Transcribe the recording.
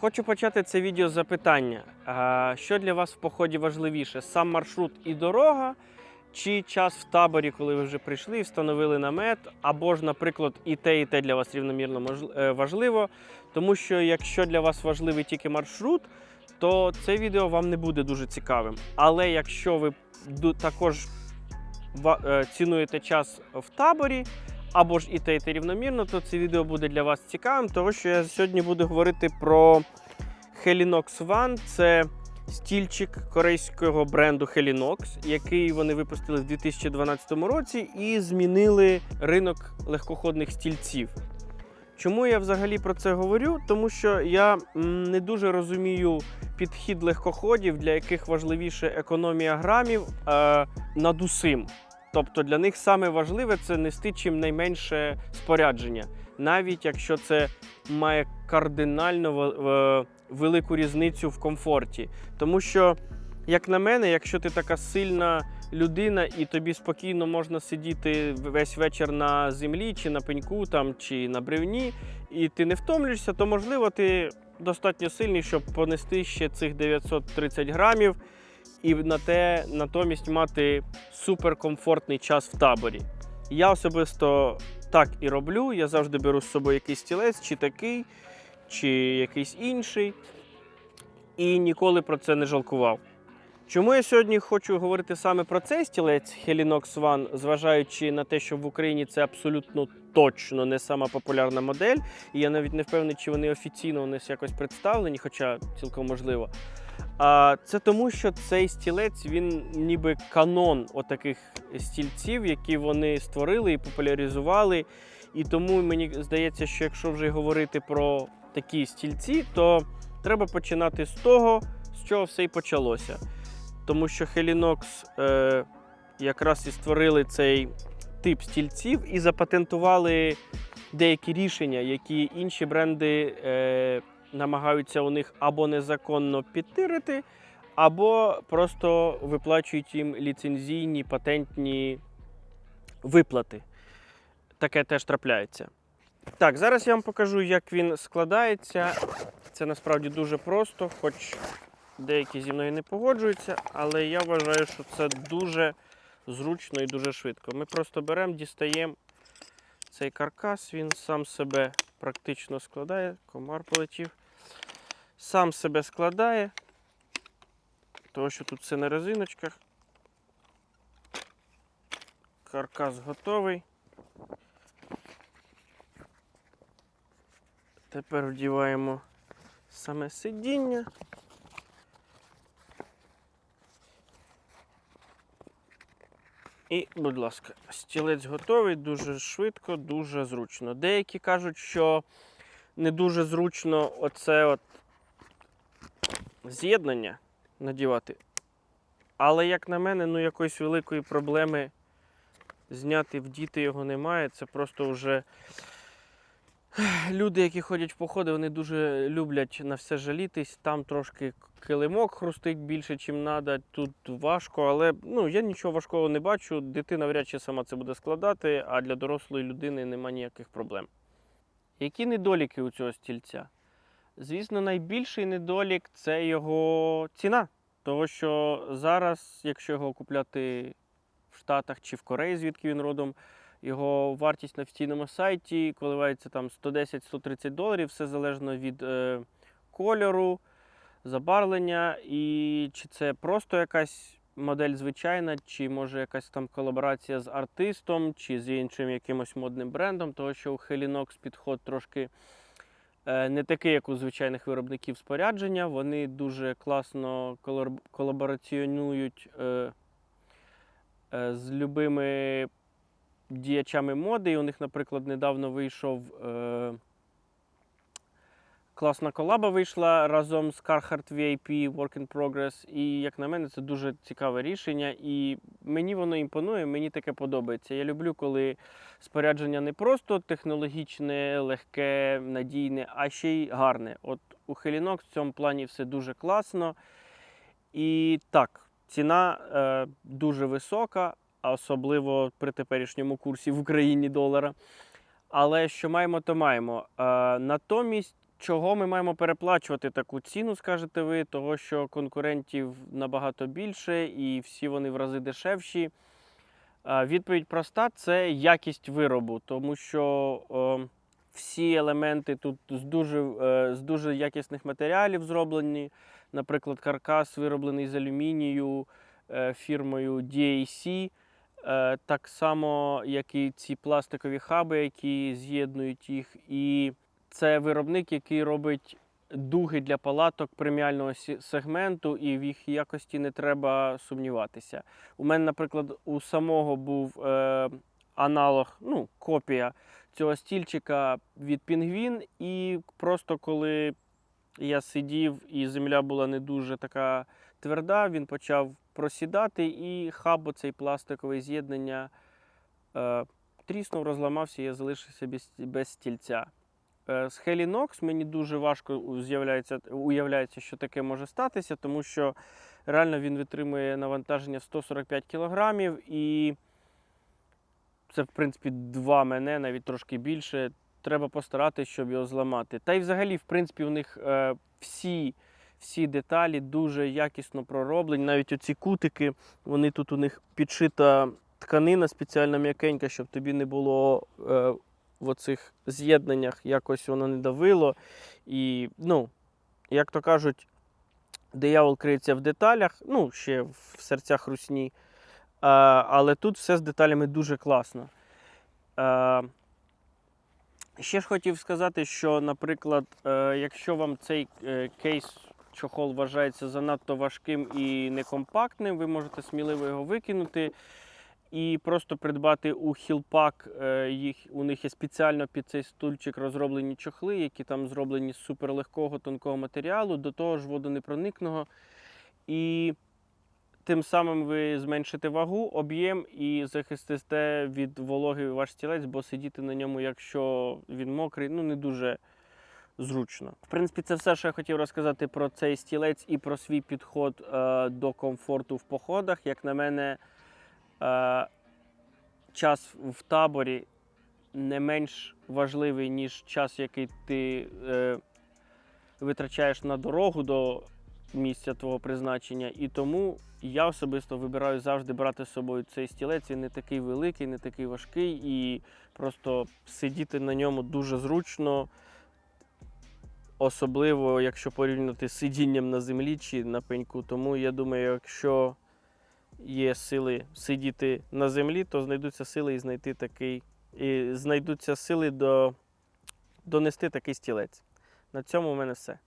Хочу почати це відео з запитання. Що для вас в поході важливіше? Сам маршрут і дорога, чи час в таборі, коли ви вже прийшли і встановили намет, або ж, наприклад, і те, і те для вас рівномірно е, важливо. Тому що якщо для вас важливий тільки маршрут, то це відео вам не буде дуже цікавим. Але якщо ви також е, цінуєте час в таборі, або ж і те, і те рівномірно, то це відео буде для вас цікавим, тому що я сьогодні буду говорити про Helinox One. Це стільчик корейського бренду Helinox, який вони випустили в 2012 році і змінили ринок легкоходних стільців. Чому я взагалі про це говорю? Тому що я не дуже розумію підхід легкоходів, для яких важливіше економія грамів е, над усім. Тобто для них саме важливе це нести чим найменше спорядження, навіть якщо це має кардинально велику різницю в комфорті. Тому що, як на мене, якщо ти така сильна людина і тобі спокійно можна сидіти весь вечір на землі, чи на пеньку, там, чи на бревні, і ти не втомлюєшся, то можливо ти достатньо сильний, щоб понести ще цих 930 грамів і на те натомість мати суперкомфортний час в таборі. Я особисто так і роблю. Я завжди беру з собою якийсь стілець, чи такий, чи якийсь інший, і ніколи про це не жалкував. Чому я сьогодні хочу говорити саме про цей стілець Helinox One, зважаючи на те, що в Україні це абсолютно точно не сама популярна модель, і я навіть не впевнений, чи вони офіційно у нас якось представлені, хоча цілком можливо. А це тому, що цей стілець він ніби канон отаких стільців, які вони створили і популяризували. І тому мені здається, що якщо вже говорити про такі стільці, то треба починати з того, з чого все і почалося. Тому що Helinox е, якраз і створили цей тип стільців і запатентували деякі рішення, які інші бренди е, намагаються у них або незаконно підтирити, або просто виплачують їм ліцензійні патентні виплати. Таке теж трапляється. Так, зараз я вам покажу, як він складається. Це насправді дуже просто, хоч деякі зі мною не погоджуються, але я вважаю, що це дуже зручно і дуже швидко. Ми просто беремо, дістаємо цей каркас, він сам себе практично складає. Комар полетів. Сам себе складає, тому що тут все на резиночках. Каркас готовий. Тепер вдіваємо саме сидіння. І, будь ласка, стілець готовий дуже швидко, дуже зручно. Деякі кажуть, що не дуже зручно оце от з'єднання надівати. Але, як на мене, ну якоїсь великої проблеми зняти, вдіти його немає. Це просто вже люди, які ходять в походи, вони дуже люблять на все жалітись. Там трошки килимок хрустить більше, ніж треба. Тут важко, але ну, я нічого важкого не бачу. Дитина вряд чи сама це буде складати, а для дорослої людини нема ніяких проблем. Які недоліки у цього стільця? Звісно, найбільший недолік це його ціна. Того, що зараз, якщо його купляти в Штатах чи в Кореї, звідки він родом, його вартість на офіційному сайті коливається там 110-130 доларів, все залежно від е, кольору, забарвлення, і чи це просто якась модель звичайна, чи може якась там колаборація з артистом, чи з іншим якимось модним брендом, того що у Helinox підход трошки е, не такий, як у звичайних виробників спорядження. Вони дуже класно колабораціонують е, е, з любими діячами моди. І у них, наприклад, недавно вийшов е, класна колаба вийшла разом з Carhartt VIP Work in Progress. І, як на мене, це дуже цікаве рішення. І мені воно імпонує, мені таке подобається. Я люблю, коли спорядження не просто технологічне, легке, надійне, а ще й гарне. От у Helinox в цьому плані все дуже класно. І так, ціна е, дуже висока, особливо при теперішньому курсі в Україні долара. Але що маємо, то маємо. Е, натомість чого ми маємо переплачувати таку ціну, скажете ви, того що конкурентів набагато більше і всі вони в рази дешевші. Е, Відповідь проста це якість виробу, тому що е, всі елементи тут з дуже, з дуже якісних матеріалів зроблені. Наприклад, каркас вироблений з алюмінію фірмою DAC. Е, Так само, як і ці пластикові хаби, які з'єднують їх. І це виробник, який робить дуги для палаток преміального сегменту, і в їх якості не треба сумніватися. У мене, наприклад, у самого був е, аналог, ну, копія цього стільчика від Пінгвін, і просто коли я сидів і земля була не дуже така тверда, він почав просідати, і хаб, цей пластикове з'єднання е, тріснув, розламався, і я залишився без, без стільця. Е, з Helinox мені дуже важко уявляється, що таке може статися, тому що реально він витримує навантаження 145 кг, і це, в принципі, два мене, навіть трошки більше. Треба постаратися, щоб його зламати. Та й взагалі, в принципі, у них е, всі, всі деталі дуже якісно пророблені. Навіть оці кутики, вони тут у них підшита тканина спеціально м'якенька, щоб тобі не було е, в оцих з'єднаннях, якось воно не давило. І, ну, як то кажуть, диявол криється в деталях, ну, ще в серцях русні. А, але тут все з деталями дуже класно. А, ще ж хотів сказати, що, наприклад, е, якщо вам цей е, кейс чохол вважається занадто важким і некомпактним, ви можете сміливо його викинути і просто придбати у Хілпак. е, Їх, у них є спеціально під цей стульчик розроблені чохли, які там зроблені з суперлегкого тонкого матеріалу, до того ж водонепроникного. І тим самим ви зменшите вагу, об'єм і захистите від вологи ваш стілець, бо сидіти на ньому, якщо він мокрий, ну не дуже зручно. В принципі, це все, що я хотів розказати про цей стілець і про свій підход е, до комфорту в походах. Як на мене, е, час в таборі не менш важливий, ніж час, який ти е, витрачаєш на дорогу до місця твого призначення. І тому я особисто вибираю завжди брати з собою цей стілець. Він не такий великий, не такий важкий, і просто сидіти на ньому дуже зручно. Особливо, якщо порівняти з сидінням на землі чи на пеньку. Тому я думаю, якщо є сили сидіти на землі, то знайдуться сили і знайти такий, і знайдуться сили до, донести такий стілець. На цьому в мене все.